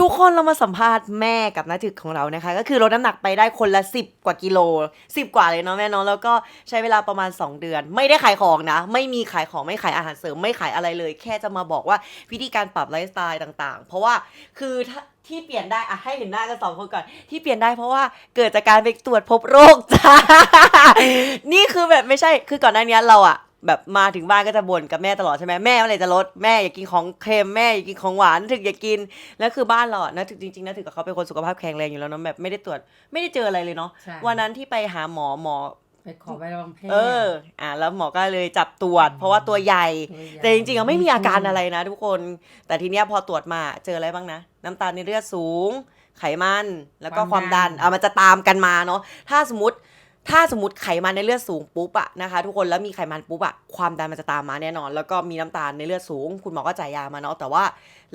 ทุกคนเรามาสัมภาษณ์แม่กับน้าถึกของเรานะคะ ก็คือลดน้ำหนักไปได้คนละ 10 กว่ากิโล 10 กว่าเลยเนาะแม่เนาะแล้วก็ใช้เวลาประมาณ 2 เดือน ไม่ได้ขายของนะ ไม่มีขายของไม่ขายอาหารเสริมไม่ขายอะไรเลย แค่จะมาบอกว่าวิธีการปรับไลฟ์สไตล์ต่างๆ เพราะว่าคือถ้าที่เปลี่ยนได้อะให้เห็นหน้ากันสองคนก่อน ที่เปลี่ยนได้เพราะว่าเกิดจากการไปตรวจพบโรคจ้า นี่คือแบบไม่ใช่ คือก่อนหน้านี้เราอะ แบบมาถึงบ้านก็จะบ่นกับแม่ตลอดใช่ไหมแม่เมื่อไหร่จะลดแม่อย่ากินของเค็มแม่อย่ากินของหวานถึกอย่ากินแล้วคือบ้านเราอะนะถึกจริงๆนะถึกกับเขาเป็นคนสุขภาพแข็งแรงอยู่แล้วเนาะแบบไม่ได้ตรวจไม่ได้เจออะไรเลยเนาะใช่ วันนั้นที่ไปหาหมอหมอ ไปขอใบรับรองแพทย์เออ อะแล้วหมอก็เลยจับตรวจ เพราะว่าตัวใหญ่ ตัวใหญ่แต่จริงๆอะไม่มีอาการอะไรนะทุกคน แต่ทีเนี้ยพอตรวจมาเจออะไรบ้างนะ น้ำตาลในเลือดสูง ไขมันแล้วก็ความดันอะมันจะตามกันมาเนาะถ้าสมมติ ถ้าสมมติไขมันในเลือดสูงปุ๊บอะนะคะทุกคนแล้วมีไขมันปุ๊บอะความดันมันจะตามมาแน่นอน แล้วก็มีน้ำตาลในเลือดสูง คุณหมอก็จ่ายยามาเนาะแต่ว่า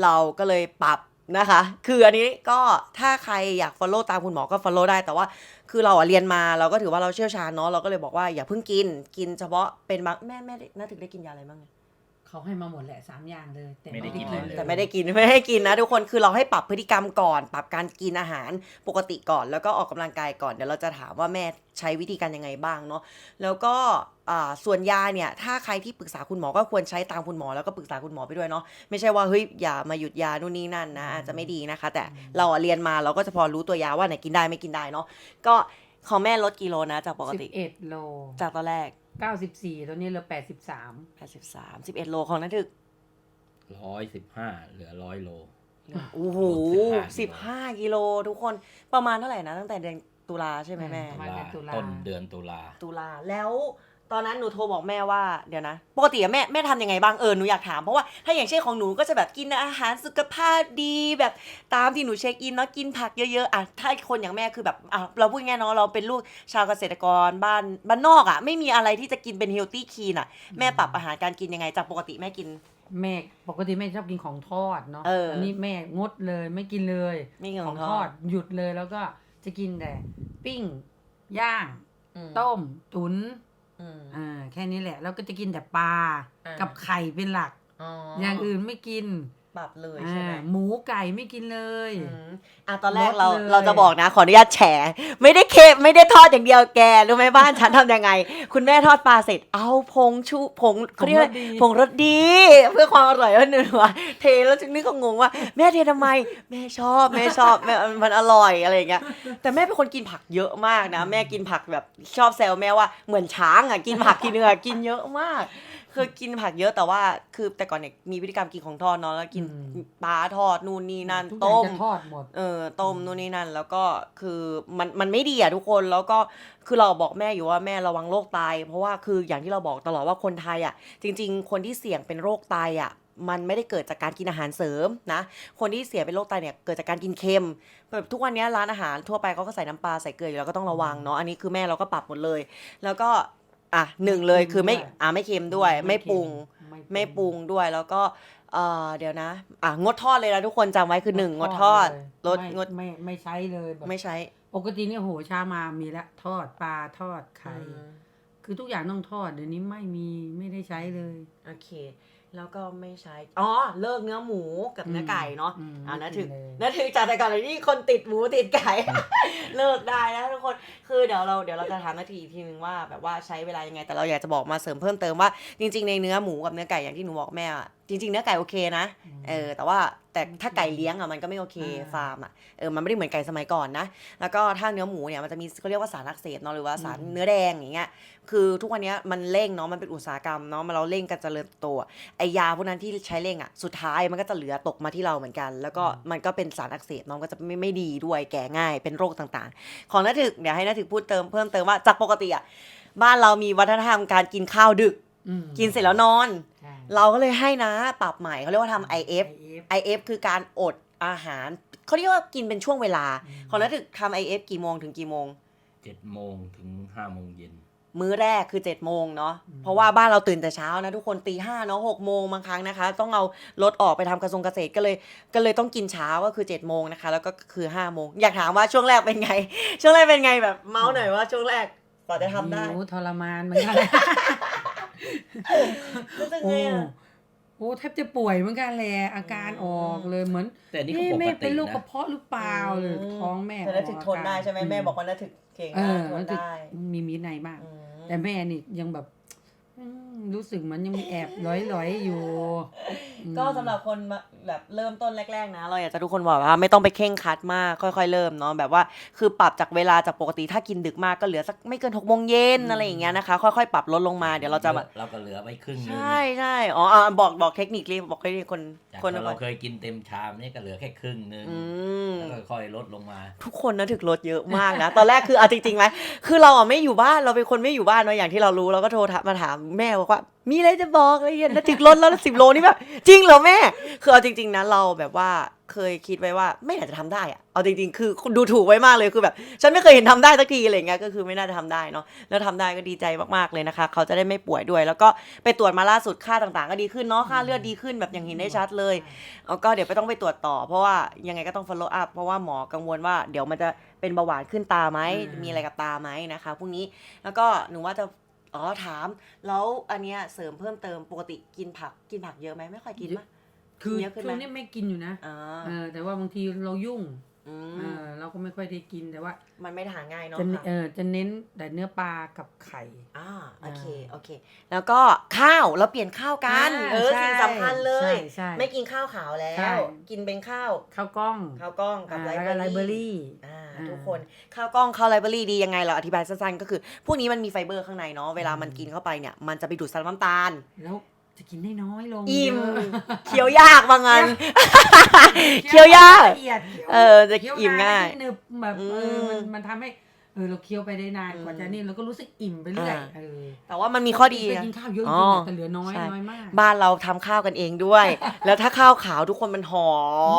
เราก็เลยปรับนะคะ คืออันนี้ก็ถ้าใครอยาก follow ตามคุณหมอก็ follow ได้ แต่ว่าคือเราอะเรียนมาเราก็ถือว่าเราเชี่ยวชาญเนาะเราก็เลยบอกว่าอย่าเพิ่งกินกินเฉพาะเป็นบางแม่แม่ได้น่าถึงได้กินยาอะไรบ้างเนี่ย เขาให้มาหมดแหละสามอย่างเลยแต่ไม่ได้กินเลย แต่ไม่ได้กินไม่ให้กินนะทุกคนคือเราให้ปรับพฤติกรรมก่อน ปรับการกินอาหารปกติก่อน แล้วก็ออกกำลังกายก่อนเดี๋ยวเราจะถามว่าแม่ใช้วิธีการยังไงบ้างเนาะแล้วก็อ่าส่วนยาเนี่ยถ้าใครที่ปรึกษาคุณหมอก็ควรใช้ตามคุณหมอแล้วก็ปรึกษาคุณหมอไปด้วยเนาะไม่ใช่ว่าเฮ้ยอย่ามาหยุดยานู่นนี่นั่นนะอาจจะไม่ดีนะคะ แต่เราอะเรียนมาเราก็จะพอรู้ตัวยาว่าไหนกินได้ไม่กินได้เนาะก็ของแม่ลดกิโลนะจากปกสิติบเอ็ดโลจากตอนแรก เก้าสิบสี่ตอนนี้เหลือแปดสิบสาม83 11โลของนันถึกร้อยสิบห้าเหลือร้อยโล โอ้โหลด15กิโลทุกคนประมาณเท่าไหร่นะ ตั้งแต่เดือนตุลาใช่ไหมแม่ ประมาณเดือนตุลา ต้นเดือนตุลา ตุลาแล้ว ตอนนั้นหนูโทรบอกแม่ว่าเดี๋ยวนะปกติอะแม่แม่ทำยังไงบ้างเออหนูอยากถามเพราะว่าถ้าอย่างเช่นของหนูก็จะแบบกินอาหารสุขภาพดีแบบตามที่หนูเช็คอินเนาะกินผักเยอะๆอะถ้าคนอย่างแม่คือแบบอะเราพูดง่ายๆเนาะเราเป็นลูกชาวเกษตรกรบ้านบ้านนอกอะไม่มีอะไรที่จะกินเป็นเฮลตี้คีนอะแม่ปรับอาหารการกินยังไงจากปกติแม่กิน แม่ปกติแม่ชอบกินของทอดเนาะเอออันนี้แม่งดเลยไม่กินเลยไม่กินของทอด หยุดเลยแล้วก็จะกินแต่ปิ้งย่างอืมต้ม ตุ๋น อืมอ่าแค่นี้แหละแล้วก็จะกินแต่ปลาอ่ากักับไข่เป็นหลักอ๋อออย่างอื่นไม่กิน ปรับเลยอ่าใช่ไหมหมูไก่ไม่กินเลยอืมอะตอนแรกลดเราเลยเราจะบอกนะ ขออนุญาตแฉไม่ได้เคไม่ได้ทอดอย่างเดียวแกรู้ไหมบ้านฉันทำยังไง คุณแม่ทอดปลาเสร็จเอาผงชูผงเขาเรียกว่าผงรสดี เพื่อความอร่อยแล้วหนึ่งว่าเทแล้วจึงนึกก็งงว่า แม่เททำไม แม่ชอบแม่ชอบแม่มันอร่อยอะไรอย่างเงี้ยแต่แม่เป็นคนกินผักเยอะมากนะ แม่กินผักแบบชอบแซวแม่ว่าเหมือนช้างอะกินผักกินเนื้อกินเยอะมาก คือกินผักเยอะแต่ว่าคือแต่ก่อนเนี่ยมีพฤติกรรมกินของทอดเนาะแล้วกินปลาทอดนู่นนี่นั่นทุกอย่าต้งม จะทอดหมด เออต้มนู่นนี่นั่นแล้วก็คือมันมันไม่ดีอะทุกคนแล้วก็คือเราบอกแม่อยู่ว่าแม่ระวังโรคไตเพราะว่าคืออย่างที่เราบอกตลอดว่าคนไทยอะ จริง ๆ คนที่เสี่ยงเป็นโรคไตอะ มันไม่ได้เกิดจากการกินอาหารเสริมนะ คนที่เสียเป็นโรคไตเนี่ยเกิดจากการกินเค็มแบบทุกวันนี้ร้านอาหารทั่วไปเขาก็ใส่น้ำปลาใส่เกลืออยู่แล้วก็ต้องระวังเนาะอันนี้คือแม่เราก็ปรับหมดเลย แล้วก็ อะหนึ่งเลยคือไม่ด้วยอะไม่เค็มด้วย ไม่ปรุงไม่ไม่ปรุงด้วยแล้วก็เออเดี๋ยวนะ อะงดทอดเลยนะทุกคนจำไว้คือหนึ่งงดทอดเลยลดไม่งดไม่ไม่ใช้เลยแบบไม่ใช้ ปกติเนี่ยโหเช้ามามีแล้วทอดปลาทอดไข่อืมคือทุกอย่างต้องทอดเดี๋ยวนี้ไม่มีไม่ได้ใช้เลย โอเค แล้วก็ไม่ใช้อ๋อเลิกเนื้อหมูกับเนื้อไก่เนาะอืมอ่านะไม่กิถึงเลยนะถึงจากแต่ก่อนเลยนี่คนติดหมูติดไก่ เลิกได้แล้วทุกคนคือเดี๋ยวเราเดี๋ยวเราจะถามนาทีอีกทีนึงว่าแบบว่าใช้เวลายังไง แต่เราอยากจะบอกมาเสริมเพิ่มเติมว่าจริง ๆ ในเนื้อหมูกับเนื้อไก่อย่างที่หนูบอกแม่อะจริงๆเนื้อไก่โอเคนะเออแต่ว่าแต่ถ้าไก่เลี้ยงอะมันก็ไม่โอเคอ่าฟาร์มอะเออมันไม่ได้เหมือนไก่สมัยก่อนนะแล้วก็ถ้าเนื้อหมูเนี่ยมันจะมีเขาเรียกว่าสารอักเสบเนาะหรือว่าสารอืมเนื้อแดงอย่างเงี้ยคือทุกวันเนี้ยมันเร่งเนาะมันเป็นอุตสาหกรรมเนาะมันเราเร่งกันเจริญเติบโตอะไอยาพวกนั้นที่ใช้เร่งอะสุดท้ายมันก็จะเหลือตกมาที่เราเหมือนกัน แล้วก็มันก็เป็นสารอักเสบเนาะก็จะไม่ไม่ดีด้วยแก่ง่ายเป็นโรคต่างๆ ของนัถึกเดี๋ยวให้นัถึกพูดเติมเพิ่มเติมว่าจากปกติอะบ้านเรามีวัฒนธรรมการกินข้าวดึกอืม กินเสร็จแล้วนอนใช่เราก็เลยให้นะปรับใหม่เขาเรียกว่าทำ IF IF IF คือการอดอาหารเขาเรียกว่ากินเป็นช่วงเวลาอืมของนัถึกทำ IF กี่โมงถึงกี่โมงเจ็ดโมงถึงห้าโมงเย็นมื้อแรกคือ7จ็ดโมงเนาะ เพราะว่าบ้านเราตื่นแต่เช้านะทุกคนตีห้าเนาะหกโมงบางครั้งนะคะ ต้องเอารถออกไปทำกระทรวงเกษตรก็เลยก็เลยต้องกินเช้าก็คือ7จ็ดโมงนะคะ แล้วก็คือ5้าโมงอยากถามว่าช่วงแรกเป็นไง ช่วงแรกเป็นไงแบบเมาส์หน่อยว่าช่วงแรกกว่าจะทำได้หิวทรมานเหมือนกัน รู้สึกโอ้ไงอะโหแทบจะป่วยเหมือนกันแหละอาการออกเลยเหมือนแต่นี่ก็เอ๊ะปแม่กเป็ตินโรคกนะระเพาะหรือเปล่าหรือท้องแม่แต่น่าถึกทนได้ใช่ไหมแม่บอกว่าน่าถึกเก่งเอมากอทนรู้สึกได้มีมีในมากอืมแต่แม่นี่ยังแบบอืม รู้สึกเหมันยังมีแอบร้อยๆอยู่อืมก็สำหรับคนมาแบบเริ่มต้นแรกๆนะ เราอยากจะทุกคนบอกว่าไม่ต้องไปเข่งครัดมากค่อย ๆ เริ่มเนาะแบบว่าคือปรับจากเวลาจากปกติถ้ากินดึกมากก็เหลือสักไม่เกินหกโมงเย็นอะไรอย่างเงี้ยนะคะค่อยๆปรับลดลงมาเดี๋ยวเราจะแบบเราก็เหลือไว้ครึ่งหนึงใช่ใช่อ๋ออะบอกบอกเทคนิคเลยบอกให้คนจากคนเราเคยกินเต็มชามนี่ก็เหลือแค่ครึ่งหนึงอืม แล้วก็ค่อยๆลดลงมา ทุกคนนะถึกลดเยอะมากนะ ตอนแรกคือเอาจริงๆไหมคือเราอะไม่อยู่บ้านเราเป็นคนไม่อยู่บ้านเนาะอย่างที่เรารู้เราก็โทรมาถามแม่บอกว่า มีอะไรจะบอกอะไรอย่างเงี้ยแล้วถึกลดแล้วสิบโลนี่แบบจริงเหรอแม่คือเอาจริง ๆนะเราแบบว่าเคยคิดไว้ว่าไม่น่าจะทำได้อะเอาจริงๆ คือดูถูกไว้มากเลยคือแบบ ฉันไม่เคยเห็นทำได้สักทีอะไรเงี้ยก็คือไม่น่าจะทำได้เนาะแล้วทำได้ก็ดีใจมากๆเลยนะคะ เขาจะได้ไม่ป่วยด้วย แล้วก็ไปตรวจมาล่าสุดค่าต่างๆ ก็ดีขึ้นเนาะค่าเลือดดีขึ้นแบบอย่างเห็นได้ชัดเลยแล้วก็เดี๋ยวไปต้องไปตรวจต่อ เพราะว่ายังไงก็ต้อง follow up เพราะว่าหมอกังวลว่าเดี๋ยวมันจะเป็นเบาหวานขึ้นตาไหมมมีอะไรกับตาไหมนะคะพรุ่งนี้แล้วก็หนูว่าจะ อ๋อถาม แล้วอันเนี้ยเสริมเพิ่มเติมปกติกินผักกินผักเยอะไหมไม่ค่อยกินเยปะอะคือเยอะขึ้นไหม ช่วงนี้ไม่กินอยู่นะอ่าเออ แต่ว่าบางทีเรายุ่ง อืเอมอเราก็ไม่ค่อยได้กินแต่ว่ามันไม่ทานง่ายเนาะจะค่ะเออจะเน้นแต่เนื้อปลากับไข่ อ่าโอเคอ่าโอเค แล้วก็ข้าวเราเปลี่ยนข้าวกัน อ่าเออใช่สิ่งสำคัญเลย ใช่ใช่ไม่กินข้าวขาวแล้ใช่ ว กินเป็นข้าวข้าวกล้องข้าวกล้องกับอ่าไลแล้วเบก็อไลเบอรี่รี่ อ่าอ่า ทุกคนข้าวกล้องข้าวไลบรารีดียังไงเราอธิบายสั้นๆก็คือ พวกนี้มันมีไฟเบอร์ข้างในเนาะเวลามันกินเข้าไปเนี่ยมันจะไปดูดซับน้ำตาล แล้ว จะกินได้น้อยลงอิ่มเยอะเคี้ยวยากบางอันเคี้ยวยากละเอียดคี้ยวเออจะเคี้ยวอิ่มง่ายนนหนึบแบบเออมันอืมมันทำให้เออเราเคี้ยวไปได้นานอืมกว่าจะนี่เราก็รู้สึกอิ่มไปเรื่อยอ่าเออแต่ว่ามันมีข้อดีไปนะกินข้าวเยอะจอ๋ริองๆแต่เหลือน้อยใช่น้อยมาก บ้านเราทำข้าวกันเองด้วย แล้วถ้าข้าวขาวทุกคนมันหอ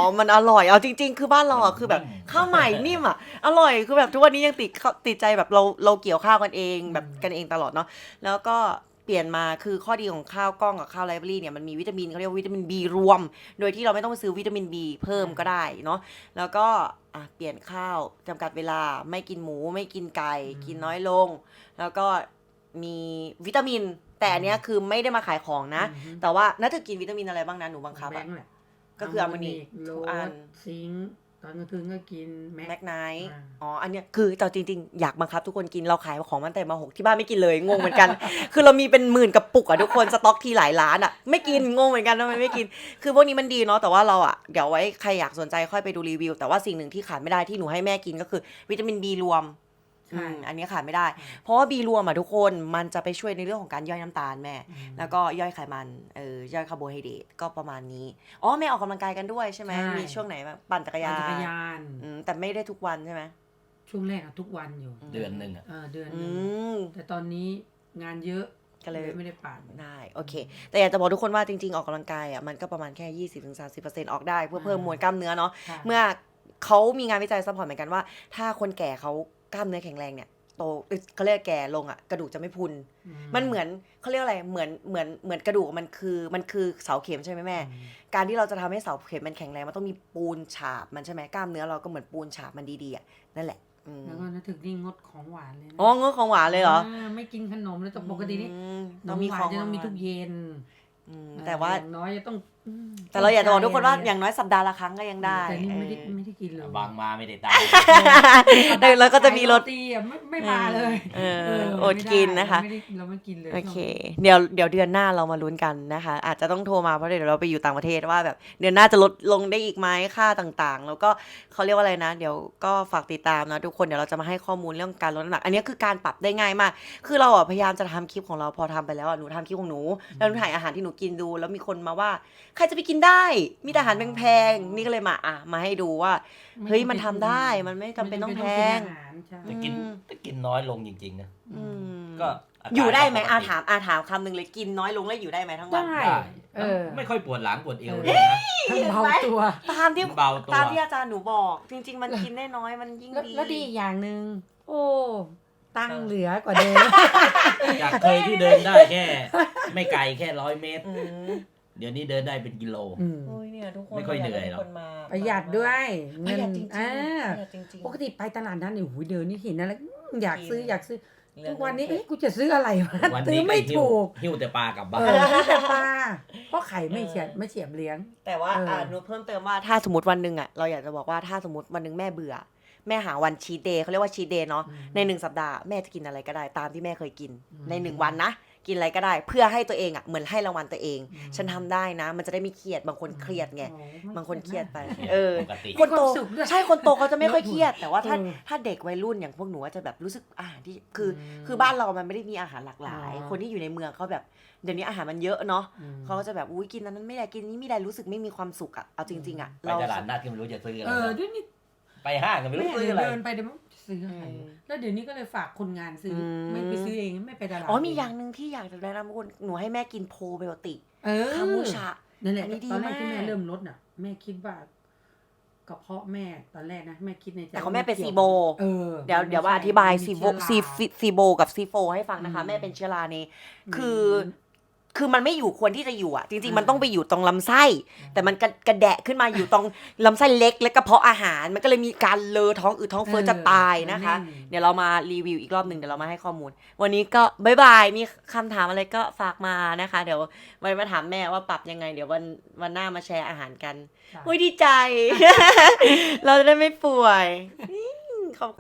มมันอร่อยเอาจริง ๆ คือบ้านเราอะคือแบบข้าวใหม่นิ่มอะอร่อยคือแบบทุกวันนี้ยังติดข้าวติดใจแบบเราเราเกี่ยวข้าวกันเองแบบกันเองตลอดเนาะแล้วก็ เปลี่ยนมาคือข้อดีของข้าวกล้องกับข้าวไลบรารีเนี่ยมันมีวิตามินเขาเรียกว่าวิตามิน B รวม โดยที่เราไม่ต้องไปซื้อวิตามิน B เพิ่มก็ได้เนาะแล้วก็อะเปลี่ยนข้าวจำกัดเวลาไม่กินหมูไม่กินไก่อืมกินน้อยลง แล้วก็มีวิตามิน แต่อันเนี้ยคือไม่ได้มาขายของนะ อือฮึ แต่ว่าน่าจะกินวิตามินอะไรบ้างนะหนูบังคับแบอะงค์แหละก็คืออะมินิกโลทุกอัน ซิงค์ ตอนกลางคืนก็กินแม็แม็กกไนท์อ่า อ๋อ อันเนี้ยคือแต่จริงๆ อยากบังคับทุกคนกิน เราขายของมันแต่มาหกที่บ้านไม่กินเลย งงเหมือนกัน คือเรามีเป็นหมื่นกระปุกอะทุกคน สต็อกทีหลายล้านอะไม่กิน งงเหมือนกันทำไมไม่กิน คือพวกนี้มันดีเนาะ แต่ว่าเราอะเดี๋ยวไว้ใครอยากสนใจค่อยไปดูรีวิว แต่ว่าสิ่งหนึ่งที่ขาดไม่ได้ที่หนูให้แม่กินก็คือ วิตามินบีรวมใช่ อืมอันนี้ขาดไม่ได้ เพราะว่าบีรวมอะทุกคนมันจะไปช่วยในเรื่องของการย่อยน้ำตาลแม่อืมแล้วก็ย่อยไขมันเออย่อยคาร์โบไฮเดรตก็ประมาณนี้อ๋อแม่ออกกำลังกายกันด้วยใช่ไหมใช่ มีช่วงไหนบ้างปั่นจักรยาปั่นนจักรยานอืมแต่ไม่ได้ทุกวันใช่ไหมช่วงแรกอะทุกวันอยู่เดือนหนึ่งอะ เออเดือนหอืนึงม แต่ตอนนี้งานเยอะก็เลย ไม่ได้ปั่น ได้โอเค แต่อยากจะบอกทุกคนว่าจริงๆ ออกกำลังกายอะมันก็ประมาณแค่ 20-30%ออกได้เพื่อเพิ่มอ่ามมวลกล้ามเนื้อเนาะ ค่ะ เมื่อเขามีงานวิจัยซัพพอร์ตเหมือนกันว่า ถ้าคนแก่เขา กล้ามเนื้อแข็งแรงเนี่ยโตเอ้ยเขาเรียกแก่ลงอะกระดูกจะไม่พรุน มันเหมือนเขาเรียกอะไรเหมือนเหมือนเหมือนกระดูกมันคือมันคือเสาเข็มใช่ไหมแม่อืมการที่เราจะทำให้เสาเข็มมันแข็งแรงมันต้องมีปูนฉาบมันใช่ไหมกล้ามเนื้อเราก็เหมือนปูนฉาบมันดีๆอะนั่นแหละอืมแล้วก็นึกถึงนี่งดของหวานเลยนะอ๋องดของหวานเลยเหรอาไม่กินขนมเลยแต่ปกตินี่มขนต้องมมีหวาขอนงจะต้องมีหวานทุกเย็นอืมเออแต่ว่าอย่างน้อยจะต้องอืม แต่เราอยากจะบอกทุกคนว่าใจะอย่างน้อยสัปดาห์ละครั้งก็ยังได้แต่นี่ไม่ได้เออไม่ได้กินเลยบางมาไม่ได้ตามแต่แล้วก็จะมีรถขายโตีอะไม่ไม่มาเลยเออเอออดกินนะคะไม่ได้เราไม่กินเลยโอเคเดี๋ยวเดี๋ยวเดือนหน้าเรามาลุ้นกันนะคะ อาจจะต้องโทรมาเพราะเดี๋ยวเราไปอยู่ต่างประเทศว่าแบบเดือนหน้าจะลดลงได้อีกไหมค่าต่างๆ แล้วก็เขาเรียกว่าอะไรนะ เดี๋ยวก็ฝากติดตามนะทุกคนเดี๋ยวเราจะมาให้ข้อมูลเรื่องการลดน้ำหนักอันนี้คือการปรับได้ง่ายมาก คือเราอะพยายามจะทำคลิปของเราพอทำไปแล้วอะหนูทำคลิปของหนูแล้วหนูถ่ายอาหารที่หนูกินดู แล้วมีคนมาว่าใครจะไปกินได้ มีแต่อาหารแพงๆ นี่ก็เลยมาอะมาให้ดูว่า เฮ้ยมันทำได้มันไม่จำเป็นต้องแพง ไม่จำเป็นต้องกินอาหารใช่แต่กินอืม แต่กินน้อยลงจริงๆนะอืมก็าการอยู่ได้ไหมก็ปกอาติถามอาถามคำหนึ่งเลยกินน้อยลงแล้วอยู่ได้ไหมทั้งวัน ได้ได้เออไม่ค่อยปวดหลังปวดเอวเออเลยนะทั้งเบาตัว ตามที่เบาตัวตามที่อาจารย์หนูบอก จริง ๆ มันกินได้น้อยมันยิ่งแล้วดี แล้วดีอีกอย่างหนึ่งโอ้ตังค์เหลือกว่าเดิม จากเคยที่เดินได้แค่ ไม่ไกลแค่ร้อยเมตร อืม เดี๋ยวนี้เดินได้เป็นกิโล อืมโอ้ยเนี่ยทุกคนไม่ค่อยเหนื่อยหรอกทุกคนมาประหยัดด้วยประหยัดจริงๆอ่าประหยัดจริงๆ ปกติไปตลาดนั้นเนี่ยโอ้โหเดินนี่เห็นอะไรอืมอยากซื้อกินอยากซื้อ ทุกวันนี้เอ๊ะกูจะซื้ออะไรวะวันซื้นี้อไม่หิ้วถูกหิ้วแต่ปลากลับเอบ้าน อซื้อแต่ปลาเพราะไข่ไม่เฉียดไม่เฉียบเลี้ยง แต่ว่าเอออ่ อ่าหนูเพิ่มเติมว่าถ้าสมมติวันหนึ่งอะเราอยากจะบอกว่าถ้าสมมติวันหนึ่งแม่เบื่อ แม่หาวันชีเดย์เขาเรียกว่าชีเดย์เนาะอืมในหนึ่งสัปดาห์แม่จะกินอะไรก็ได้ตามที่แม่เคยกินอืมในหนึ่งวันนะ กินอะไรก็ได้ เพื่อให้ตัวเองอะเหมือนให้รางวัลตัวเองอืมฉันทำได้นะ มันจะได้ไม่เครียดบางคนเครียดไงโอ้ไม่บางคนเครียดนะไป เออ ปกติ คนโตมีความสุขด้วยใช่คนโตเขาจะไม่ค่อยเครียด แต่ว่าถ้าเออถ้าเด็กวัยรุ่นอย่างพวกหนูอะจะแบบรู้สึกอาหารที่คืออมคือบ้านเรามันไม่ได้มีอาหารหลากหลาย อ๋อ คนที่อยู่ในเมืองเขาแบบเดี๋ยวนี้อาหารมันเยอะเนาะอืมเขาก็จะแบบอุ้ยกินอันนั้นไม่ได้กินนี้ไม่ได้รู้สึกไม่มีความสุขอะเอาจริงๆอะไปตลาดนัดก็ไม่รู้จะซื้ออะไรเออนะด้วยนี่ไปห้างก็ไม่แม่รู้ซื้ออะไร เดินไปเดี๋ยวมัน ซื้ออะไรอืมแล้วเดี๋ยวนี้ก็เลยฝากคนงานซื้ออม ไม่ไปซื้อเองไม่ไปตลาดอ๋อมีอย่างหนึ่งที่อยากจะแนะนำคุณหนูให้แม่กินโพไบโอติกเออคามูชา นั่นแหละอันนี้ดีตอนแรกมากที่แม่เริ่มลดน่ะ แม่คิดว่ากระเพาะแม่ตอนแรกนะแม่คิดในใจแต่ของแม่เป็นกี่ซียวโบ เออเดี๋ยวมันไม่เดี๋ยวว่าใช่อธิบายมันซีมีโบเชื้อซีราซีโบกับซีโฟให้ฟังนะคะอืมแม่เป็นเชื้อรานี้อืมคือ คือมันไม่อยู่ควรที่จะอยู่อะ จริงอ่าๆมันต้องไปอยู่ตรงลำไส้ แต่มันกระกระแดะขึ้นมาอยู่ตรงลำไส้เล็กและกระเพาะอาหาร มันก็เลยมีการเลอท้องอืดท้องเฟ้อจะตายนะคะแน่นเดี๋ยวเรามารีวิวอีกรอบหนึ่งเดี๋ยวเรามาให้ข้อมูล วันนี้ก็บายบายมีคำถามอะไรก็ฝากมานะคะ เดี๋ยวไว้มาถามแม่ว่าปรับยังไง เดี๋ยววันวันหน้ามาแชร์อาหารกันค่ะอุ้ยดีใจ เราจะได้ไม่ป่วยขอบ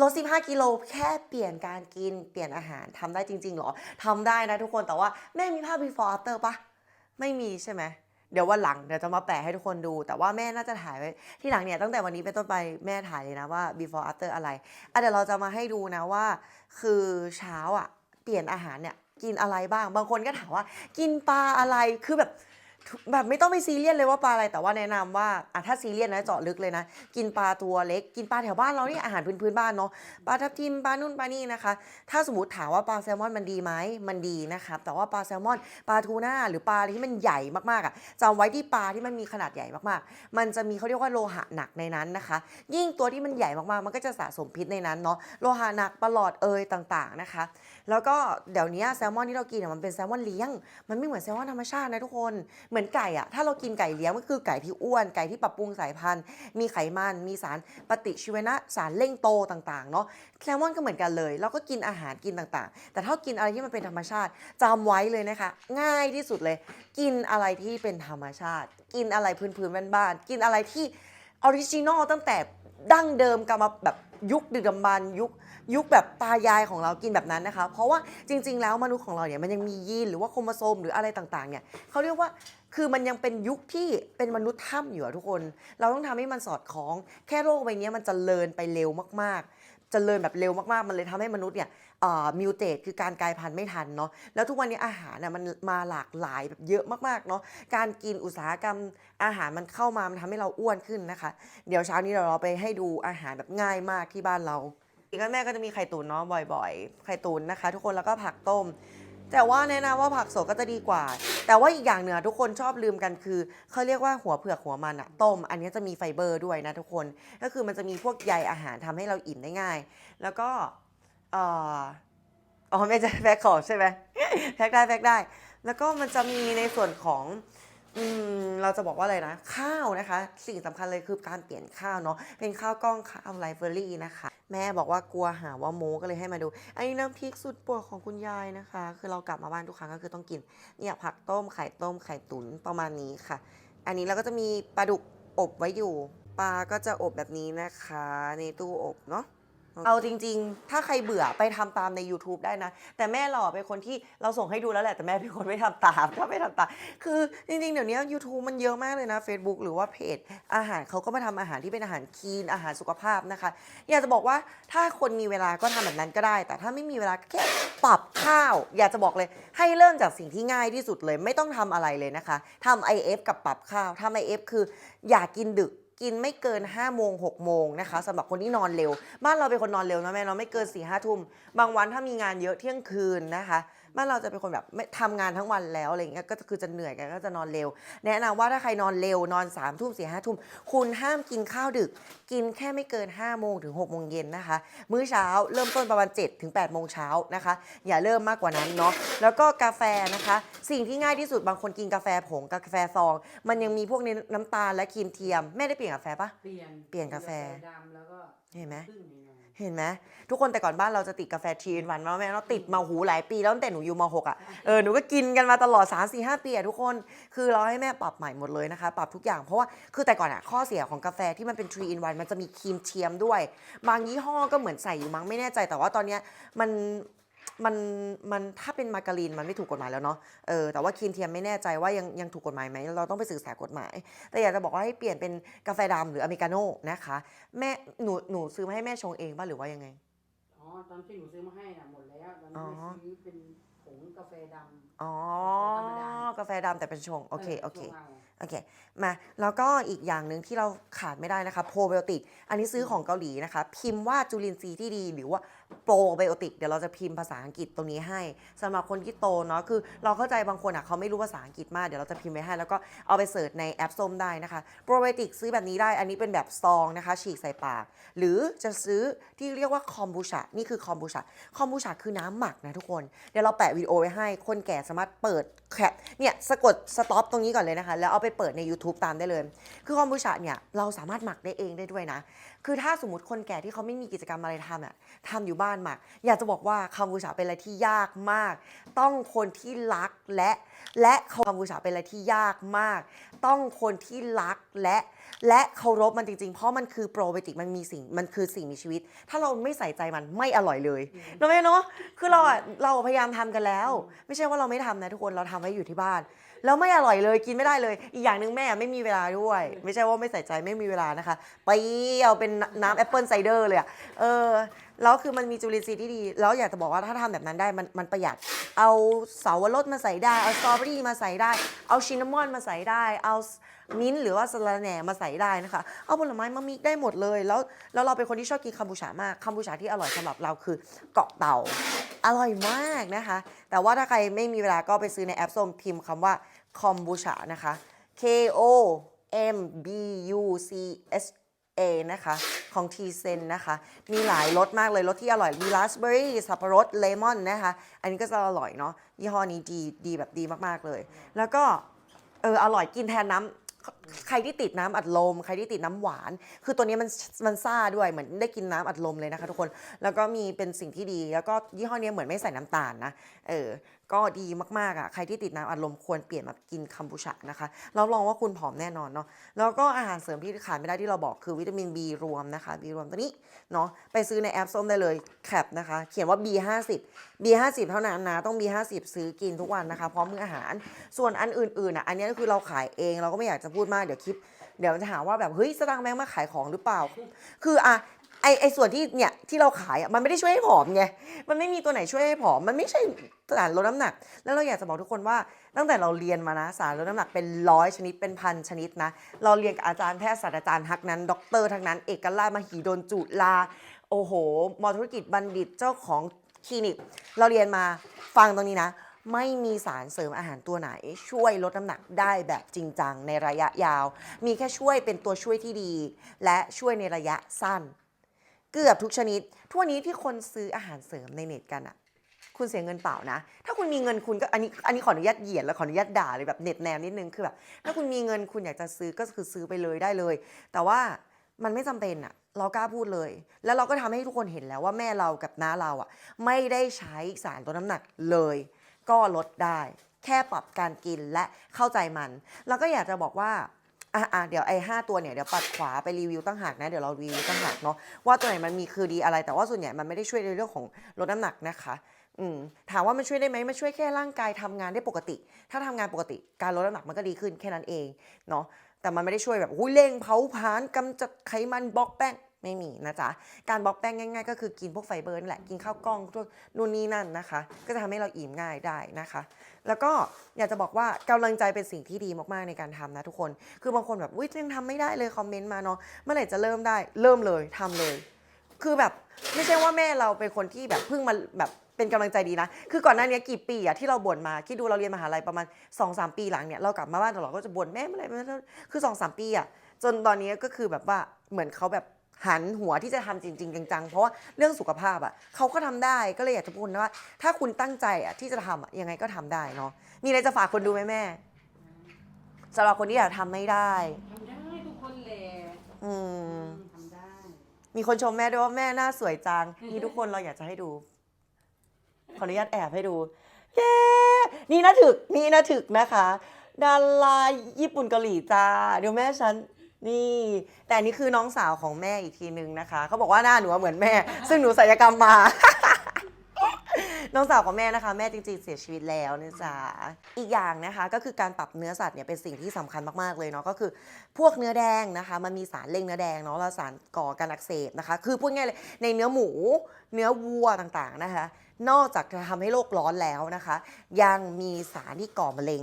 ลด 15 กิโลแค่เปลี่ยนการกินเปลี่ยนอาหารทำได้จริง ๆ หรอทำได้นะทุกคนแต่ว่าแม่มีภาพ before after ปะไม่มีใช่ไหมเดี๋ยววันหลังเดี๋ยวจะมาแปะให้ทุกคนดู แต่ว่าแม่น่าจะถ่ายไว้ที่หลังเนี่ยตั้งแต่วันนี้เป็นต้นไปแม่ถ่ายเลยนะว่า before after อะไรอะเดี๋ยวเราจะมาให้ดูนะว่า คือเช้าอะเปลี่ยนอาหารเนี่ยกินอะไรบ้าง บางคนก็ถามว่า กินปลาอะไรคือแบบ แบบไม่ต้องไปซีเรียสเลยว่าปลาอะไรแต่ว่าแนะนำว่าอะถ้าซีเรียสนะเจาะลึกเลยนะ กินปลาตัวเล็ก กินปลาแถวบ้านเรานี่อาหารพื้นพื้นๆบ้านเนาะปลาทับทิมปลานุ่นปลานี่นะคะ ถ้าสมมติถามว่าปลาแซลมอนมันดีไหมมันดีนะครับแต่ว่าปลาแซลมอนปลาทูน่าหรือปลาอะไรที่มันใหญ่มากๆอะจำไว้ที่ปลาที่มันมีขนาดใหญ่มากๆ มันจะมีเขาเรียกว่าโลหะหนักในนั้นนะคะ ยิ่งตัวที่มันใหญ่มากๆ มันก็จะสะสมพิษในนั้นเนาะโลหะหนักปลอดเอยต่างๆนะคะ แล้วก็เดี๋ยวนี้แซลมอนที่เรากินอะมันเป็นแซลมอนเลี้ยง มันไม่เหมือนแซลมอนธรรมชาตินะทุกคนเหมือนไก่อะถ้าเรากินไก่เลี้ยงมันคือไก่ที่อ้วน ไก่ที่ปรับปรุงสายพันธุ์ มีไขมัน มีสารปฏิชีวนะ สารเร่งโตต่างๆ เนาะแซลมอนก็เหมือนกันเลย เราก็กินอาหารกินต่างๆ แต่ถ้ากินอะไรที่มันเป็นธรรมชาติจำไว้เลยนะคะ ง่ายที่สุดเลย กินอะไรที่เป็นธรรมชาติ กินอะไรพื้นๆบ้านๆกินอะไรที่ออริจินอลตั้งแต่ดั้งเดิมกลับมาแบบยุคดึกดำบรรยุคยุคแบบตายายของเรากินแบบนั้นนะคะ เพราะว่าจริง ๆ แล้วมนุษย์ของเราเนี่ยมันยังมียีนหรือว่าโครโมโซมหรืออะไรต่างๆเนี่ยเขาเรียกว่า คือมันยังเป็นยุคที่เป็นมนุษย์ถ้ำอยู่อะทุกคน เราต้องทำให้มันสอดคล้อง แค่โลกใบนี้มันจเจริญไปเร็วมากๆจเจริญแบบเร็วมากๆ มันเลยทำให้มนุษย์เนี่ยมิวเตตคือการกลายพันธุ์ไม่ทันเนาะ แล้วทุกวันนี้อาหารน่ะมันมาหลากหลายแบบเยอะมากๆเนาะ การกินอุตสาหกรรมอาหารมันเข้ามามันทำให้เราอ้วนขึ้นนะคะ เดี๋ยวเช้านี้เราเราไปให้ดูอาหารแบบง่ายมากที่บ้านเราอีกแม่ก็จะมีไข่ตุ๋นเนาะบ่อยๆ ไข่ตุ๋นนะคะ ทุกคนแล้วก็ผักต้ม แต่ว่าแนะนำว่าผักสดก็จะดีกว่า แต่ว่าอีกอย่างหนึ่งอะทุกคนชอบลืมกันคือเขาเรียกว่าหัวเผือกหัวมันอะต้ม อันนี้จะมีไฟเบอร์ด้วยนะทุกคน ก็คือมันจะมีพวกใยอาหารทำให้เราอิ่มได้ง่าย แล้วก็เอ่ออ๋อไม่ใช่แพ็คของใช่ไหมแพ็คได้แพ็คได้ แล้วก็มันจะมีในส่วนของอืมเราจะบอกว่าอะไรนะ ข้าวนะคะ สิ่งสำคัญเลยคือการเปลี่ยนข้าวเนาะเป็นข้าวกล้องข้าวไรเฟอรี่นะคะ แม่บอกว่ากลัวหาว่าโมก็เลยให้มาดู อันนี้น้ำพริกสุดปวดของคุณยายนะคะ คือเรากลับมาบ้านทุกครั้งก็คือต้องกิน เนี่ยผักต้มไข่ต้มไข่ตุ๋นประมาณนี้ค่ะ อันนี้เราก็จะมีปลาดุกอบไว้อยู่ ปลาก็จะอบแบบนี้นะคะ ในตู้อบเนาะ เอาจริง ๆ ถ้าใครเบื่อไปทำตามใน YouTube ได้นะ แต่แม่เราอะเป็นคนที่เราส่งให้ดูแล้วแหละแต่แม่เป็นคนไม่ทำตามถ้าไม่ทำตามคือจริงๆ เดี๋ยวนี้ YouTube มันเยอะมากเลยนะ Facebook หรือว่าเพจ อาหารเขาก็มาทำอาหารที่เป็นอาหารคีนอาหารสุขภาพนะคะ อยากจะบอกว่าถ้าคนมีเวลาก็ทำแบบนั้นก็ได้ แต่ถ้าไม่มีเวลาแค่ปรับข้าว อยากจะบอกเลย ให้เริ่มจากสิ่งที่ง่ายที่สุดเลย ไม่ต้องทำอะไรเลยนะคะทำ IF กับปรับข้าวทำ IF คือ อย่ากินดึก กินไม่เกิน5โมง6โมงนะคะสำหรับคนที่นอนเร็ว บ้านเราเป็นคนนอนเร็วนะแม่เราไม่เกิน4ี่ห้าทุ่มบางวันถ้ามีงานเยอะเที่ยงคืนนะคะ บ้านเราจะเป็นคนแบบไม่ทำงานทั้งวันแล้วอะไรอย่างเงี้ยก็คือจะเหนื่อยกันก็จะนอนเร็ว แนะนำว่าถ้าใครนอนเร็วนอน3ามทุ่มสี่ห้าทุ่มคุณห้ามกินข้าวดึก กินแค่ไม่เกิน5้าโมงถึง6กโมงเย็นนะคะ มื้อเช้าเริ่มต้นประมาณ7จ็ดถึง8ปดโมงเช้านะคะ อย่าเริ่มมากกว่านั้นเนาะแล้วก็กาแฟนะคะ สิ่งที่ง่ายที่สุดบางคนกินกาแฟผงกับกาแฟซอง มันยังมีพวกนี้น้ำตาลและครีมเทียมแม่ได้เปลี่ยนกาแฟปะเปลี่ยนเปลี่ยนกาแฟดำแล้วก็เห็นไหมพึ่งหน่อย เห็นไหมทุกคนแต่ก่อนบ้านเราจะติดกาแฟทรีนวันมาแม่เราติดมาหูหลายปีแล้วตั้งแต่หนูอยู่มหกอะเออหนูก็กินกันมาตลอด3 4 5ปีอะทุกคนคือเราให้แม่ปรับใหม่หมดเลยนะคะ ปรับทุกอย่างเพราะว่าคือแต่ก่อนอะข้อเสียของกาแฟที่มันเป็นทรีอินวันมันจะมีครีมเทียมด้วย บางยี่ห้อก็เหมือนใส่อยู่มั้งไม่แน่ใจแต่ว่าตอนเนี้ยมัน มันมันถ้าเป็นมาการีนมันไม่ถูกกฎหมายแล้วเนาะเออแต่ว่าครีมเทียมไม่แน่ใจว่ายังยังถูกกฎหมายไหมเราต้องไปศึกษากฎหมาย แต่อยากจะบอกว่าให้เปลี่ยนเป็นกาแฟดำหรืออเมริกาโน่นะคะแม่หนูหนูซื้อมาให้แม่ชงเองป่ะหรือว่ายังไงอ๋อตอนที่หนูซื้อมาให้น่ะหมดแล้วตอนอ๋นี้อไปซื้อเป็นผงกาแฟดำอ๋อธรรมดากาแฟดำแต่เป็นชงโอเคโอเคช่วงาโอเคมาแล้วก็อีกอย่างหนึ่งที่เราขาดไม่ได้นะคะโปรไบโอติกอันนี้ซื้อของเกาหลีนะคะ พิมพ์ว่าจุลินทรีย์ที่ดีหรือว่า โปรไบโอติกเดี๋ยวเราจะพิมพ์ภาษาอังกฤษตรงนี้ให้สำหรับคนที่โตเนาะคือเราเข้าใจบางคนอะเขาไม่รู้ภาษาอังกฤษมากเดี๋ยวเราจะพิมพ์ไว้ให้ แล้วก็เอาไปเสิร์ชในแอปส้มได้นะคะโปรไบโอติกซื้อแบบนี้ได้อันนี้เป็นแบบซองนะคะฉีกใส่ปาก หรือจะซื้อที่เรียกว่าคอมบูชานี่คือคอมบูชาคอมบูชาคือน้ำหมักนะทุกคน เดี๋ยวเราแปะวิดีโอไว้ให้ คนแก่สามารถเปิด แคปเนี่ยสะกดสต็อปตรงนี้ก่อนเลยนะคะ แล้วเอาไปเปิดใน YouTube ตามได้เลย คือคอมบูชาเนี่ยเราสามารถหมักได้เองได้ด้วยนะ คือถ้าสมมติคนแก่ที่เขาไม่มีกิจกรรมอะไรทำอะทำอยู่บ้านหมัก อยากจะบอกว่าคอมบูชาเป็นอะไรที่ยากมาก ต้องคนที่รักและ และคอมบูชาเป็นอะไรที่ยากมาก ต้องคนที่รักและ และเคารพมันจริงๆ เพราะมันคือโปรไบโอติกมันมีสิ่งมันคือสิ่งมีชีวิต ถ้าเราไม่ใส่ใจมันไม่อร่อยเลยเนาะแม่เนาะคือเราอะเราพยายามทำกันแล้ว ไม่ใช่ว่าเราไม่ทำนะทุกคนเราทำไว้อยู่ที่บ้าน แล้วไม่อร่อยเลยกินไม่ได้เลย อีกอย่างหนึ่งแม่ไม่มีเวลาด้วย ไม่ใช่ว่าไม่ใส่ใจไม่มีเวลานะคะไปเอาเป็นน้ำแอปเปิลไซเดอร์เลยอะเออแล้วคือมันมีจุลินทรีย์ที่ดี แล้วอยากจะบอกว่าถ้าทำแบบนั้นได้มันมันประหยัด เอาเสาวรสมาใส่ได้ เอาสตรอเบอรี่มาใส่ได้ เอาชินนามอนมาใส่ได้ เอามิ้นท์หรือว่าสะระแหน่มาใส่ได้นะคะ เอาผลไม้มามิกได้หมดเลย แล้วแล้วเราเป็นคนที่ชอบกินคัมบูชามากคัมบูชาที่อร่อยสำหรับเราคือเกาะเต่า อร่อยมากนะคะ แต่ว่าถ้าใครไม่มีเวลาก็ไปซื้อในแอปส้มพิมพ์คำว่า คอมบูชานะคะ K O M B U C S A นะคะ ของ T เซนนะคะ มีหลายรสมากเลยรสที่อร่อย มีราสเบอร์รี่สับปะรดเลมอนนะคะ อันนี้ก็จะอร่อยเนาะยี่ห้อนี้ดีดีแบบดีมากๆเลย แล้วก็เอออร่อยกินแทนน้ำใครที่ติดน้ำอัดลม ใครที่ติดน้ำหวาน คือตัวนี้มันมันซ่าด้วยเหมือนได้กินน้ำอัดลมเลยนะคะทุกคน แล้วก็มีเป็นสิ่งที่ดี แล้วก็ยี่ห้อนี้เหมือนไม่ใส่น้ำตาลนะ เออ ก็ดีมากๆอะใครที่ติดน้ำอัดลมควรเปลี่ยนมากินคัมบูชานะคะเราลองว่าคุณผอมแน่นอนเนาะแล้วก็อาหารเสริมที่ขาดไม่ได้ที่เราบอกคือวิตามิน B รวมนะคะ B รวมตัวนี้เนาะไปซื้อในแอปส้มได้เลยแคปนะคะ เขียนว่า B 50 B 50เท่านั้นนะต้อง B 50ซื้อกินทุกวันนะคะพร้อมมื้ออาหาร ส่วนอันอื่นๆอะอันนี้ก็คือเราขายเองเราก็ไม่อยากจะพูดมากเดี๋ยวคลิป เดี๋ยวจะหาว่าแบบเฮ้ยสตางค์แบงค์มาขายของหรือเปล่า คืออะ ไอไอส่วนที่เนี่ยที่เราขายอะมันไม่ได้ช่วยให้ผอมไงมันไม่มีตัวไหนช่วยให้ผอม มันไม่ใช่สารลดน้ำหนัก แล้วเราอยากจะบอกทุกคนว่าตั้งแต่เราเรียนมานะสารลดน้ำหนักเป็นร้อยชนิดเป็นพันชนิดนะ เราเรียนกับอาจารย์แพทย์ศาสตราจารย์ทักนั้นด็อกเตอร์ทั้งนั้น เอกราชมหิดลจุฬาโอ้โหมอธุรกิจบัณฑิตเจ้าของคลินิก เราเรียนมาฟังตรงนี้นะ ไม่มีสารเสริมอาหารตัวไหน ช่วยลดน้ำหนักได้แบบจริงจังในระยะยาว มีแค่ช่วยเป็นตัวช่วยที่ดี และช่วยในระยะสั้น เกือบทุกชนิด ทั่วนี้ที่คนซื้ออาหารเสริมในเน็ตกันอะคุณเสียเงินเปล่านะ ถ้าคุณมีเงินคุณก็อันนี้อันนี้ขออนุญาตเหยียดและขออนุญาตด่าเลยแบบเน็ตแนวนิดนึงคือแบบถ้าคุณมีเงินคุณอยากจะซื้อก็คือซื้อไปเลยได้เลย แต่ว่ามันไม่จำเป็นอะเรากล้าพูดเลย แล้วเราก็ทำให้ทุกคนเห็นแล้วว่าแม่เรากับน้าเราอะไม่ได้ใช้สารลดน้ำหนักเลย ก็ลดได้ แค่ปรับการกินและเข้าใจมัน แล้วก็อยากจะบอกว่า อะอะเดี๋ยวไอ้ห้าตัวเนี่ยเดี๋ยวปัดขวาไปรีวิวตั้งหากนะเดี๋ยวเรารีวิวตั้งหากเนาะว่าตัวไหนมันมีคือดีอะไร แต่ว่าส่วนใหญ่มันไม่ได้ช่วยในเรื่องของลดน้ำหนักนะคะอืมถามว่ามันช่วยได้ไหมมันช่วยแค่ร่างกายทำงานได้ปกติ ถ้าทำงานปกติ การลดน้ำหนักมันก็ดีขึ้นแค่นั้นเองเนาะแต่มันไม่ได้ช่วยแบบหุ้ยเร่งเผาผลาญกำจัดไขมันบล็อกแป้ง ไม่มีนะจ๊ะ การบล็อกแป้งง่าย ๆ ก็คือกินพวกไฟเบอร์นี่แหละกินข้าวกล้องพวกนู่นนี่นั่นนะคะ ก็จะทำให้เราอิ่มง่ายได้นะคะ แล้วก็อยากจะบอกว่ากำลังใจเป็นสิ่งที่ดีมากๆในการทำนะทุกคน คือบางคนแบบอุ้ยยังทำไม่ได้เลยคอมเมนต์มาเนาะเมื่อไหร่จะเริ่มได้เริ่มเลยทำเลย คือแบบไม่ใช่ว่าแม่เราเป็นคนที่แบบเพิ่งมาแบบเป็นกำลังใจดีนะ คือก่อนหน้านี้กี่ปีอะที่เราบ่นมา คิดดูเราเรียนมหาลัยประมาณ2อสปีหลังเนี่ยเรากลับมาบ้านตลอดก็จะบ่นแม่เมื่อไหรเมื่อไหรคือ2อสปีอะจนตอนนี้ก็คือแบบว่าเหมือนเขาแบบ หันหัวที่จะทำจริง ๆ จังๆ เพราะว่าเรื่องสุขภาพอะเขาก็ทำได้ก็เลยอยากจะพูดนะว่า ถ้าคุณตั้งใจอะที่จะทำอะยังไงก็ทำได้เนาะมีอะไรจะฝากคนดูไหมแม่สำหรับคนที่อยากทำไม่ได้ทำได้ทุกคนแหละอืมทำได้ มีคนชมแม่ด้วยว่าแม่หน้าสวยจังนี่ทุกคนเราอยากจะให้ดูขออนุญาตแอบให้ดูเย้นี่นะถึกนี่นะถึกนะคะดาราญี่ปุ่นเกาหลีจ้าเดี๋ยวแม่ฉัน นี่ แต่อันนี้คือน้องสาวของแม่อีกทีนึงนะคะเขาบอกว่าหน้าหนูเหมือนแม่ ซึ่งหนูศัลยกรรมมา น้องสาวของแม่นะคะ แม่จริงๆเสียชีวิตแล้วนะจ๊ะอีกอย่างนะคะก็คือการปรับเนื้อสัตว์เนี่ยเป็นสิ่งที่สำคัญมากๆเลยเนาะก็คือพวกเนื้อแดงนะคะ มันมีสารเร่งเนื้อแดงเนาะแล้วสารก่อการอักเสบนะคะ คือพูดง่ายเลยในเนื้อหมู เนื้อวัวต่างๆนะคะ นอกจากจะทำให้โลกร้อนแล้วนะคะ ยังมีสารที่ก่อมะเร็ง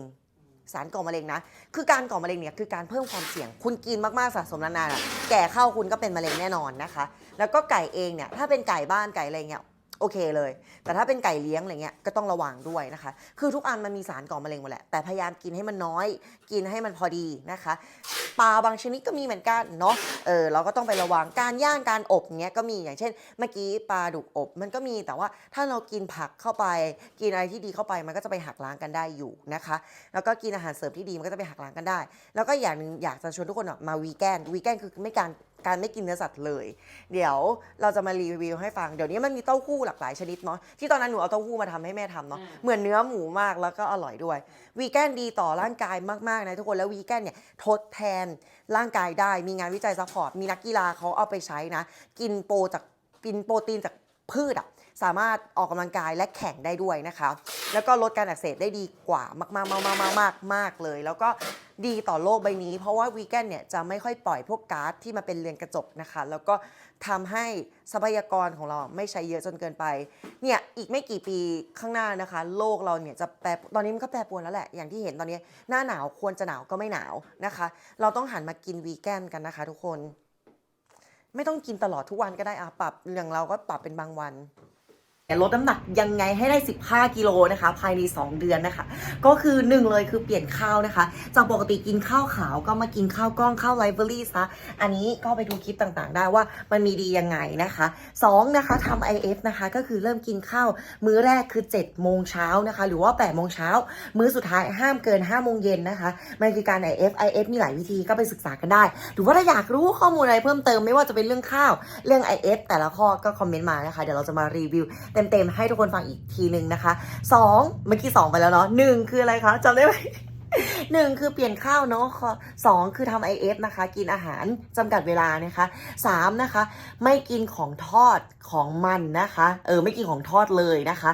สารก่อมะเร็งนะ คือการก่อมะเร็งเนี่ยคือการเพิ่มความเสี่ยง คุณกินมากๆสะสมนานๆอะแก่เข้าคุณก็เป็นมะเร็งแน่นอนนะคะ แล้วก็ไก่เองเนี่ยถ้าเป็นไก่บ้านไก่อะไรเงี้ย โอเคเลย แต่ถ้าเป็นไก่เลี้ยงอะไรเงี้ยก็ต้องระวังด้วยนะคะ คือทุกอันมันมีสารก่อมะเร็งหมดแหละ แต่พยายามกินให้มันน้อย กินให้มันพอดีนะคะ ปลาบางชนิดก็มีเหมือนกันเนาะ เออเราก็ต้องไประวัง การย่างการอบเงี้ยก็มีอย่างเช่น เมื่อกี้ปลาดุกอบ มันก็มี แต่ว่าถ้าเรากินผักเข้าไป กินอะไรที่ดีเข้าไป มันก็จะไปหักล้างกันได้อยู่นะคะ แล้วก็กินอาหารเสริมที่ดีมันก็จะไปหักล้างกันได้ แล้วก็อย่างหนึงอยากจะชวนทุกคนมาวีแกน วีแกนคือไม่การการไม่กินเนื้อสัตว์เลย เดี๋ยวเราจะมารีวิวให้ฟัง เดี๋ยวนี้มันมีเต้าหู้หลากหลายชนิดเนาะ ที่ตอนนั้นหนูเอาเต้าหู้มาทำให้แม่ทำเนาะ เหมือนเนื้อหมูมากแล้วก็อร่อยด้วย วีแกนดีต่อร่างกายมากๆนะทุกคน แล้ววีแกนเนี่ยทดแทนร่างกายได้ มีงานวิจัยซัพพอร์ต มีนักกีฬาเขาเอาไปใช้นะ กินโปรจากกินโปรตีนจากพืชอะสามารถออกกำลังกายและแข่งได้ด้วยนะคะ แล้วก็ลดการอักเสบได้ดีกว่ามากๆมากๆมากๆมากๆมากเลย แล้วก็ ดีต่อโลกใบนี้ เพราะว่าวีแกนเนี่ยจะไม่ค่อยปล่อยพวกก๊าซที่มาเป็นเรือนกระจกนะคะ แล้วก็ทำให้ทรัพยากรของเราไม่ใช้เยอะจนเกินไปเนี่ยอีกไม่กี่ปีข้างหน้านะคะ โลกเราเนี่ยจะแปรตอนนี้มันก็แปรปรวนแล้วแหละอย่างที่เห็นตอนนี้ หน้าหนาวควรจะหนาวก็ไม่หนาวนะคะ เราต้องหันมากินวีแกนกันนะคะ ทุกคน ไม่ต้องกินตลอดทุกวันก็ได้อะปรับอย่างเราก็ปรับเป็นบางวัน ลดน้ำหนักยังไงให้ได้ 15 กิโลนะคะ ภายใน 2 เดือนนะคะ ก็คือ1เลยคือเปลี่ยนข้าวนะคะ จากปกติกินข้าวขาวก็มากินข้าวกล้องข้าวไลฟ์เบอรี่ซะ อันนี้ก็ไปดูคลิปต่างๆ ได้ว่ามันมีดียังไงนะคะ2นะคะทำ IF นะคะ ก็คือเริ่มกินข้าวมื้อแรกคือ7โมงเช้านะคะ หรือว่า8โมงเช้า มื้อสุดท้ายห้ามเกิน5โมงเย็นนะคะ มันคือการ IF IF มีหลายวิธีก็ไปศึกษากันได้ หรือว่าถ้าอยากรู้ข้อมูลอะไรเพิ่มเติมไม่ว่าจะเป็นเรื่องข้าวเรื่อง IF แต่ละข้อก็คอมเมนต์มานะคะเดี๋ยวเราจะมารีวิวเต็มๆ ให้ทุกคนฟังอีกทีหนึ่งนะคะ 2 เมื่อกี้2ไปแล้วเนาะหนึ่งคืออะไรคะจำได้ไหม หนึ่งคือเปลี่ยนข้าวเนาะสองคือทำ IF นะคะ กินอาหารจำกัดเวลานะคะสามนะคะ ไม่กินของทอดของมันนะคะ เออ ไม่กินของทอดเลยนะคะ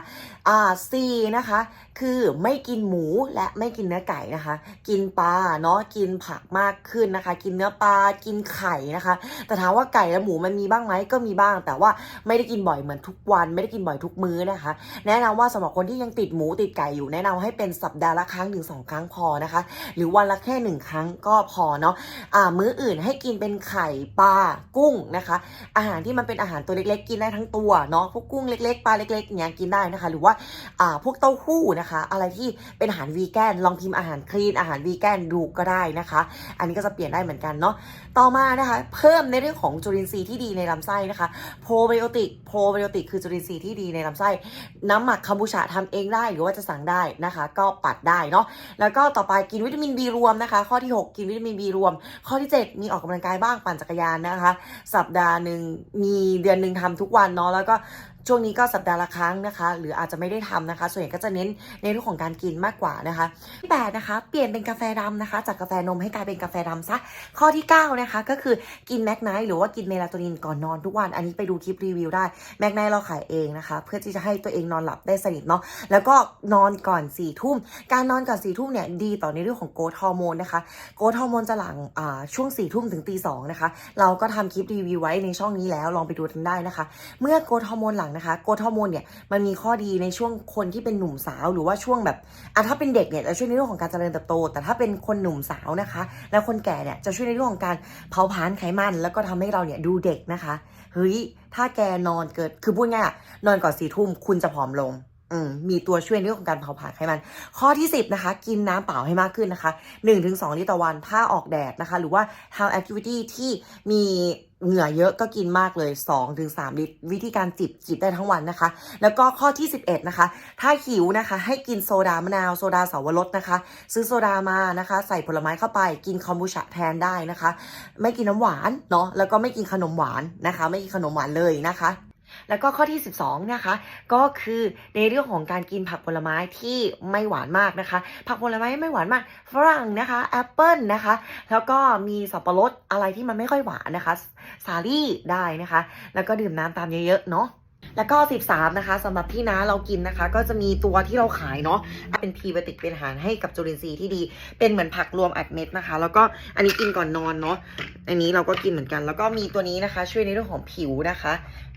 อ่าสี่นะคะ คือไม่กินหมูและไม่กินเนื้อไก่นะคะ กินปลาเนาะกินผักมากขึ้นนะคะ กินเนื้อปลากินไข่นะคะ แต่ถามว่าไก่และหมูมันมีบ้างไหมก็มีบ้าง แต่ว่าไม่ได้กินบ่อยเหมือนทุกวันไม่ได้กินบ่อยทุกมื้อนะคะ แนะนำว่าสำหรับคนที่ยังติดหมูติดไก่อยู่แนะนำให้เป็นสัปดาห์ละครั้งถึงสองครั้งพอนะคะหรือวันละแค่หนึ่งครั้งก็พอเนาะอ่ามื้ออื่นให้กินเป็นไข่ปลากุ้งนะคะ อาหารที่มันเป็นอาหารตัวเล็กๆ กินได้ทั้งตัวเนาะพวกกุ้งเล็กๆปลาเล็กๆอย่างเงี้ยกินได้นะคะ หรือว่าอ่าพวกเต้าหู้นะคะ อะไรที่เป็นอาหารวีแกนลองพิมพ์อาหารคลีนอาหารวีแกนดูก็ได้นะคะ อันนี้ก็จะเปลี่ยนได้เหมือนกันเนาะต่อมานะคะ เพิ่มในเรื่องของจุลินทรีย์ที่ดีในลำไส้นะคะโปรไบโอติกโปรไบโอติกคือจุลินทรีย์ที่ดีในลำไส้ น้ำหมักคาบูชาทำเองได้หรือว่าจะสั่งได้นะคะ ก็ปัดได้เนาะแล้วก็ต่อไปกินวิตามิน B รวมนะคะ ข้อที่ 6 กินวิตามิน B รวม ข้อที่ 7 มีออกกำลังกายบ้างปั่นจักรยานนะคะ สัปดาห์หนึ่งมีเดือนหนึ่งทำทุกวันเนาะแล้วก็ ช่วงนี้ก็สัปดาห์ละครั้งนะคะ หรืออาจจะไม่ได้ทำนะคะ ส่วนใหญ่ก็จะเน้นในเรื่องของการกินมากกว่านะคะแปดนะคะ เปลี่ยนเป็นกาแฟดำนะคะ จากกาแฟนมให้กลายเป็นกาแฟดำซะข้อที่เก้านะคะก็คือกินแมกไนท์หรือว่ากินเมลาโทนินก่อนนอนทุกวัน อันนี้ไปดูคลิปรีวิวได้แมกไนท์เราขายเองนะคะ เพื่อที่จะให้ตัวเองนอนหลับได้สนิทเนาะแล้วก็นอนก่อน4ี่ทุ่มการนอนก่อน4ี่ทุ่มเนี่ยดีต่อในเรื่องของโกรทฮอร์โมนนะคะโกรทฮอร์โมนจะหลังช่วง4ี่ทุ่มถึงตีสองนะคะ เราก็ทำคลิปรีวิวไว้ในช่องนี้แล้วลองไปดูกันได้นะคะ เมื่อโกรทฮอร์โมนหลังนะคะโกรทฮอร์โมนเนี่ยมันมีข้อดีในช่วงคนที่เป็นหนุ่มสาวหรือว่าช่วงแบบอะถ้าเป็นเด็กเนี่ยจะช่วยในเรื่องของการเจริญเติบโต แต่ถ้าเป็นคนหนุ่มสาวนะคะ แล้วคนแก่เนี่ยจะช่วยในเรื่องของการเผาผลาญไขมัน แล้วก็ทำให้เราเนี่ยดูเด็กนะคะเฮ้ยถ้าแกนอนเกิดคือพูดง่ายๆอะนอนก่อนสี่ทุ่มคุณจะผอมลงมมีตัวช่วยในเรื่องของการเผาผลาญไขมัน ข้อที่ 10 นะคะ กินน้ำเปล่าให้มากขึ้นนะคะ 1-2 ลิตรต่อวัน ถ้าออกแดดนะคะ หรือว่าทำแอคทิวิตี้ที่มี เหงื่อเยอะก็กินมากเลย 2-3 ลิตร วิธีการจิบจิบได้ทั้งวันนะคะ แล้วก็ข้อที่ 11 นะคะ ถ้าหิวนะคะ ให้กินโซดามะนาว โซดาเสาวรสนะคะ ซื้อโซดามานะคะ ใส่ผลไม้เข้าไป กินคอมบูชาแทนได้นะคะ ไม่กินน้ำหวานเนาะแล้วก็ไม่กินขนมหวานนะคะ ไม่กินขนมหวานเลยนะคะ แล้วก็ข้อที่ 12 นะคะ ก็คือในเรื่องของการกินผักผลไม้ที่ไม่หวานมากนะคะ ผักผลไม้ไม่หวานมากฝรั่งนะคะแอปเปิลนะคะ แล้วก็มีสับปะรดอะไรที่มันไม่ค่อยหวานนะคะ สาลี่ได้นะคะ แล้วก็ดื่มน้ำตามเยอะๆเนาะแล้วก็ 13 นะคะสำหรับที่น้าเรากินนะคะ ก็จะมีตัวที่เราขายเนาะเป็นพรีไบติกเป็นอาหารให้กับจุลินทรีย์ที่ดี เป็นเหมือนผักรวมอัดเม็ดนะคะ แล้วก็อันนี้กินก่อนนอนเนาะอันนี้เราก็กินเหมือนกัน แล้วก็มีตัวนี้นะคะ ช่วยในเรื่องของผิวนะคะ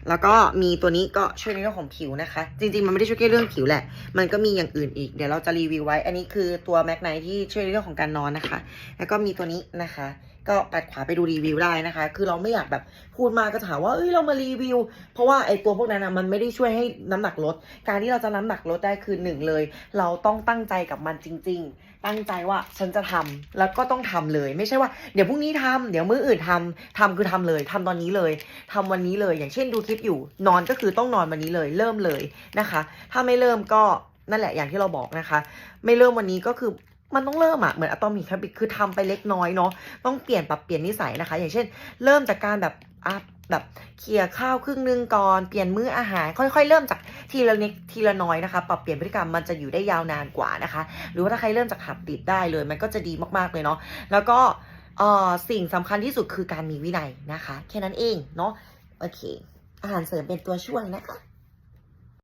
แล้วก็มีตัวนี้ก็ช่วยในเรื่องของผิวนะคะ จริงๆ มันไม่ได้ช่วยแค่เรื่องผิวแหละ มันก็มีอย่างอื่นอีก เดี๋ยวเราจะรีวิวไว้ อันนี้คือตัวแมกไนที่ช่วยในเรื่องของการนอนนะคะ แล้วก็มีตัวนี้นะคะ ก็ปัดขวาไปดูรีวิวได้นะคะ คือเราไม่อยากแบบพูดมาก็ถามว่าเอ้ยเรามารีวิว เพราะว่าไอ้ตัวพวกนั้นนะมันไม่ได้ช่วยให้น้ำหนักลด การที่เราจะน้ำหนักลดได้คือหนึ่งเลย เราต้องตั้งใจกับมันจริง ๆ ตั้งใจว่าฉันจะทำแล้วก็ต้องทำเลย ไม่ใช่ว่าเดี๋ยวพรุ่งนี้ทำเดี๋ยวมื้ออื่นทำทำคือทำเลยทำตอนนี้เลยทำวันนี้เลย อย่างเช่นดูคลิปอยู่ นอนก็คือต้องนอนวันนี้เลย เริ่มเลยนะคะ ถ้าไม่เริ่มก็นั่นแหละอย่างที่เราบอกนะคะ ไม่เริ่มวันนี้ก็คือ มันต้องเริ่มอะเหมือนอะตอมิก a บ i t คือทำไปเล็กน้อยเนาะต้องเปลี่ยนปรับเปลี่ยนนิสัยนะคะ อย่างเช่น เริ่มจากการแบบอะแบบเขี่ยข้าวครึ่งหนึงก่อนเปลี่ยนมื้ออาหาร ค่อย ๆ เริ่มจากทีละนิดทีละน้อยนะคะ ปรับเปลี่ยนพฤติกรรมมันจะอยู่ได้ยาวนานกว่านะคะ หรือว่าถ้าใครเริ่มจากหัดติดได้เลย มันก็จะดีมากๆเลยเนาะแล้วก็เอ่อสิ่งสำคัญที่สุดคือการมีวินัยนะคะ แค่นั้นเองเนาะโอเค อาหารเสริมเป็นตัวช่วยนะคะ